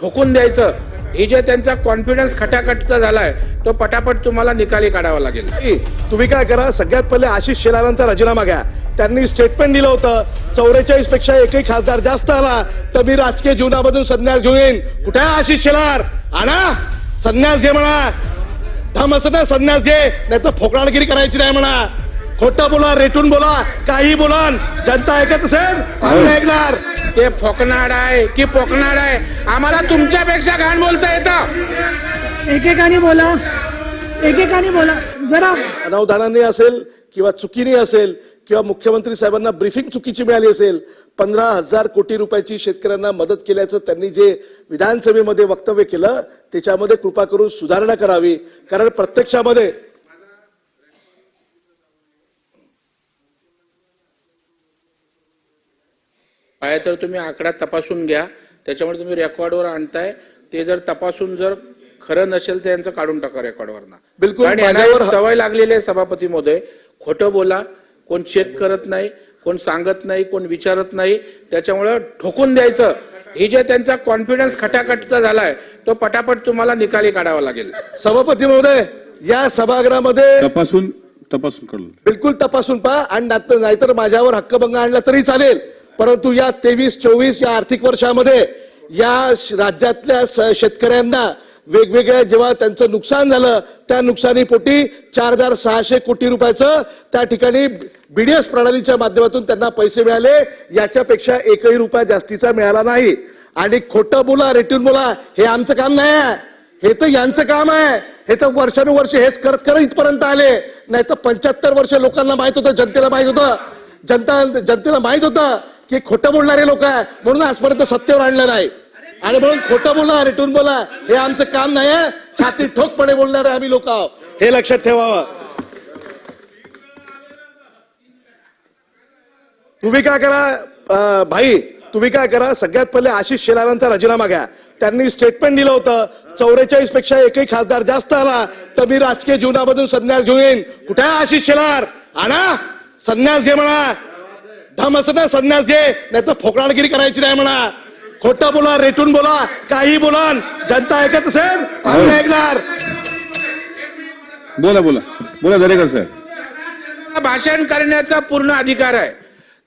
ठोकून द्यायचं. हे जे त्यांचा कॉन्फिडन्स खटाखटचा झालाय तो पटापट तुम्हाला निकाली काढावा लागेल. तुम्ही काय करा सगळ्यात पहिले आशिष शेलारांचा राजीनामा घ्या. त्यांनी स्टेटमेंट दिलं होतं चौवेचाळीसपेक्षा एकही खासदार जास्त आला तर मी राजकीय जीवनामधून संन्यास घेऊन कुठे आशिष शेलार? आणा संन्यास घे म्हणा. थांब असं ना संन्यास घे नाही तर फोकडागिरी करायची नाही म्हणा. खोटं बोला रेटून बोला काही बोला जनता ऐकत असेल आम्ही ऐकणार. ते फोकनाड आहे की पोकनाड आहे? आम्हाला तुमच्यापेक्षा घाण बोलता येतं. एकेकाने बोला. एकेकाने बोला. जरा अनावधानाने असेल किंवा चुकीने असेल किंवा मुख्यमंत्री साहेबांना ब्रीफिंग चुकीची मिळाली असेल पंधरा हजार कोटी रुपयाची शेतकऱ्यांना मदत केल्याचं त्यांनी जे विधानसभेमध्ये वक्तव्य केलं त्याच्यामध्ये कृपा करून सुधारणा करावी. कारण प्रत्यक्षामध्ये आहे तर तुम्ही आकडा तपासून घ्या. त्याच्यामुळे तुम्ही रेकॉर्डवर आणताय. ते जर तपासून जर खरं नसेल तर यांचं काढून टाका रेकॉर्डवरनं. बिलकुल माझ्यावर एक सवय लागलेली आहे सभापती महोदय. खोटं बोला कोण चेक करत नाही कोण सांगत नाही कोण विचारत नाही. त्याच्यामुळं ठोकून द्यायचं. ही जे त्यांचा कॉन्फिडन्स खटाखटचा झालाय तो पटापट तुम्हाला निकाली काढावा लागेल. सभापती महोदय या सभागृहामध्ये तपासून तपासून बिलकुल तपासून पहा आणि नात- नाहीतर माझ्यावर हक्कभंग आणला तरी चालेल. परंतु या तेवीस चोवीस या आर्थिक वर्षामध्ये या राज्यातल्या शेतकऱ्यांना वेगवेगळ्या जेव्हा त्यांचं नुकसान झालं त्या नुकसानीपोटी चार हजार सहाशे कोटी रुपयाचं त्या ठिकाणी बीडीएस प्रणालीच्या माध्यमातून त्यांना पैसे मिळाले. याच्यापेक्षा एकही रुपया जास्तीचा मिळाला नाही. आणि खोटं बोला रेटून बोला हे आमचं काम नाही आहे. हे तर यांचं काम आहे. हे तर वर्षानुवर्ष हेच करत करत इथपर्यंत आले. नाही तर पंच्याहत्तर वर्ष लोकांना माहीत होतं जनतेला माहीत होतं. जनता जनतेला माहीत होतं. की खोटं बोलणारे लोक आहे म्हणून आजपर्यंत सत्तेवर आणलं नाही. आणि म्हणून खोटं बोला रिटून बोला हे आमचं काम नाही आहे. छाती ठोकपणे बोलणारे आम्ही लोक आहोत. हे लक्षात ठेवावं. तुम्ही काय करा अं, भाई तुम्ही काय करा सगळ्यात पहिले आशिष शेलारांचा राजीनामा घ्या. त्यांनी स्टेटमेंट दिलं होतं चौवेचाळीसपेक्षा एकही खासदार जास्त आला तर मी राजकीय जीवनामधून संन्यास घेऊन येईन. कुठे आशिष शेलार? आणा. संन्यास घे म्हणा. धम असं ना संन्यास घे नाही तर फोकडागिरी करायची नाही म्हणा. खोटं बोला रेटून बोला काही बोला जनता ऐकत असेल आम्ही ऐकणार. बोला बोला. बोला दरेकर साहेब. भाषण करण्याचा पूर्ण अधिकार आहे.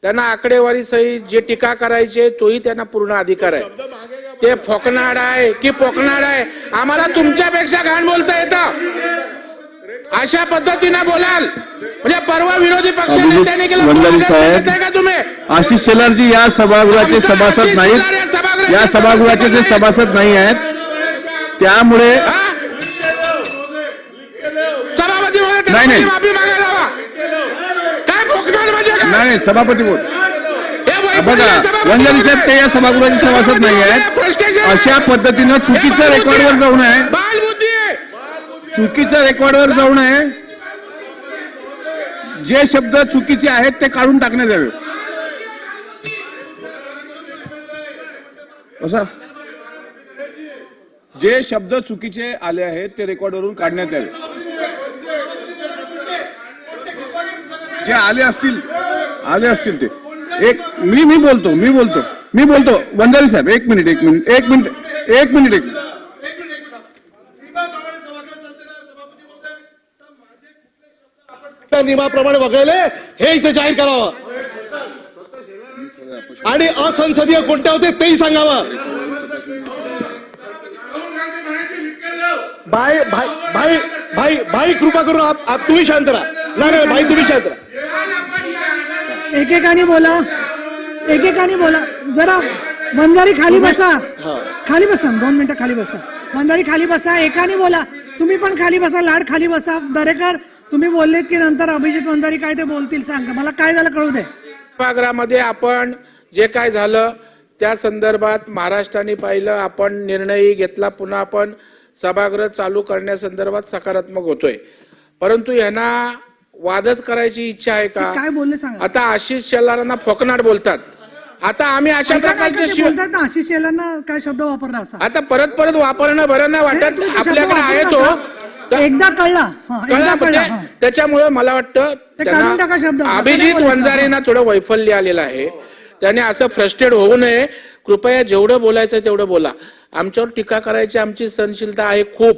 त्यांना आकडेवारी सहित जे टीका करायची तोही त्यांना पूर्ण अधिकार आहे. ते फोकनाड आहे की पोकनाड आहे? आम्हाला तुमच्यापेक्षा घाण बोलता येतं. अशा पद्धतीनं बोलाल. म्हणजे परवा विरोधी पक्ष नेत्याने केलं तुम्ही? आशिष शेलारजी या सभागृहाचे सभासद नाहीत. शेलार या सभागृहाचे ते सभासद नाही आहेत त्यामुळे? सभापती नाही, नाही. म्हणजे? नाही नाही, सभापती बोल. बघा वंजारी साहेब ते या. सभागृहाचे सभासद नाही आहेत. अशा पद्धतीनं चुकीचं रेकॉर्डवर बालबुद्धी जाऊ नये बालबुद्धी आहे. चुकीचं रेकॉर्डवर जाऊ नये. जे शब्द चुकीचे आहेत ते काढून टाकण्यात यावे कसा जे शब्द चुकीचे आले आहेत ते रेकॉर्डवरून काढण्यात यावे. जे आले असतील आले असतील ते. एक मी मी बोलतो मी बोलतो मी बोलतो. वंजारी साहेब एक मिनिट एक मिनिट एक मिनिट एक मिनिट एक मिनिट. त्या नियमाप्रमाणे वगळले हे इथे जाहीर करावं. आणि असंसदीय कोणत्या होते तेही सांगावं. भाई भाई भाई भाई भाई कृपा करून आप, आप तुम्ही शांत राहा. नाही नाही भाई तुम्ही शांत राहा. एकेकाने बोला. एकेकाने बोला. जरा वंजारी खाली बसा. खाली बसा दोन मिनिटं खाली बसा. वंजारी खाली बसा एकाने बोला. तुम्ही पण खाली बसा लाड खाली बसा. दरेकर तुम्ही बोललेत की नंतर अभिजित वंजारी काय ते बोलतील सांगा मला काय झालं कळू दे. सभागृहामध्ये आपण जे काय झालं त्या संदर्भात महाराष्ट्राने पाहिलं आपण निर्णयही घेतला. पुन्हा आपण सभागृह चालू करण्यासंदर्भात सकारात्मक होतोय. परंतु यांना वादच करायची इच्छा आहे का? काय बोलले सांगा. आता आशिष शेलारांना फोकनाट बोलतात. आता आम्ही अशा प्रकारचे ते शिव बोलतात ना आशिष शेलांना काय शब्द वापरला असा? आता परत परत वापरणं बरं नाही वाटत. आपल्याकडे आहे तो. एकदा कळला. कळलं म्हणजे. त्याच्यामुळे मला वाटतं अभिजित. वंजारेंना थोडं वैफल्य आलेलं आहे. त्याने असं फ्रस्ट्रेट होऊ नये. कृपया जेवढं बोलायचं तेवढं बोला. आमच्यावर टीका करायची आमची सहनशीलता आहे खूप.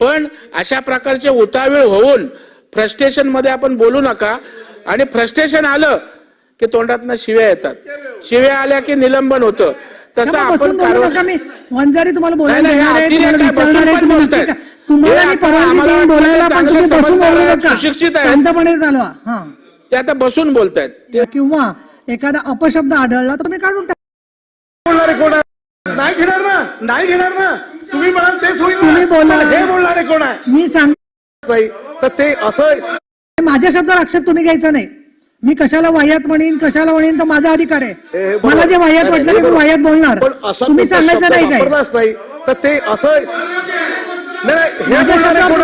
पण अशा प्रकारचे उतावीळ होऊन फ्रस्ट्रेशनमध्ये आपण बोलू नका. आणि फ्रस्ट्रेशन आलं की तोंडातनं शिव्या येतात. शिव्या आल्या की निलंबन होतं. तसं आपण मी. वंजारी तुम्हाला बोलायला हे सुशिक्षित. शांतपणे चालवा. हा. ते आता बसून बोलतायत. ते किंवा एखादा अपशब्द आढळला तर तुम्ही काढून बोलणारे कोण आहे? नाही घेणार ना. नाही घेणार ना. तुम्ही म्हणाल तेच होईल. तुम्ही बोला. हे बोलणारे कोण आहे? मी सांग नाही तर ते असं माझ्या शब्दावर आक्षेप तुम्ही घ्यायचा नाही. मी कशाला वाह्यात म्हणेन कशाला म्हणेन तर माझा अधिकार आहे. मला जे वाह्यात हे ते मी. वाह्यात बोलणार तुम्ही सांगायचं नाही काय तर ते असं हे?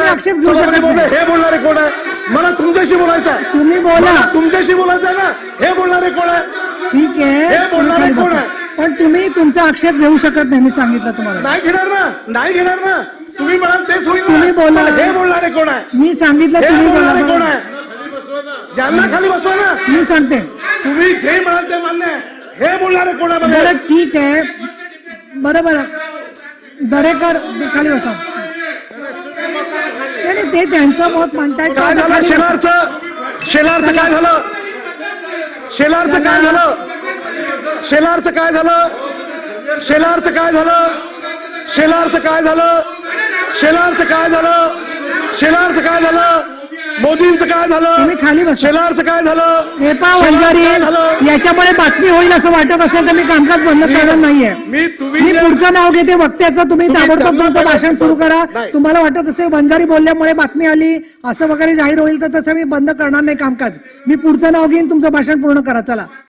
आक्षेप घेऊ शकत. हे बोलणारे कोण आहे मला तुमच्याशी बोलायचं तुम्ही बोला तुमच्याशी बोलायचं ना हे बोलणारे कोण आहे ठीक आहे हे बोलणारे कोण. आहे? पण तुम्ही तुमचा आक्षेप घेऊ शकत नाही मी सांगितलं तुम्हाला नाही घेणार ना नाही घेणार ना तुम्ही म्हणाल तेच होईल. तुम्ही बोला. हे बोलणारे कोण आहे मी सांगितलं तुम्ही बोला बोलणारे कोण. आहे यांना खाली बसवा ना. मी सांगते. तुम्ही जे म्हणाल ते मान्य आहे. हे बोलणारे कोण आहे बघा. बरं ठीक आहे. बरोबर दरेकर खाली बसा. नाही नाही, ते त्यांचं मत म्हणतायत काय झालं. शेलारचं शेलारचं काय झालं? शेलारचं काय झालं? शेलारचं काय झालं? शेलारचं काय झालं? शेलारचं काय झालं? शेलारचं काय झालं? शेलारचं काय झालं? मोदींचं काय झालं? तुम्ही खाली शेलारचं काय झालं? वंजारी झालं? याच्यामुळे बातमी होईल असं वाटत असेल तर मी कामकाज बंद करणार नाहीये. मी तुम्ही पुढचं नाव घेते वक्त्याचं तुम्ही ताबडतोब तुमचं. भाषण सुरू करा. तुम्हाला वाटत असेल बंजारी बोलल्यामुळे बातमी आली असं वगैरे जाहीर होईल तर तसं मी बंद करणार नाही कामकाज. मी पुढचं नाव घेईन तुमचं भाषण पूर्ण करा चला.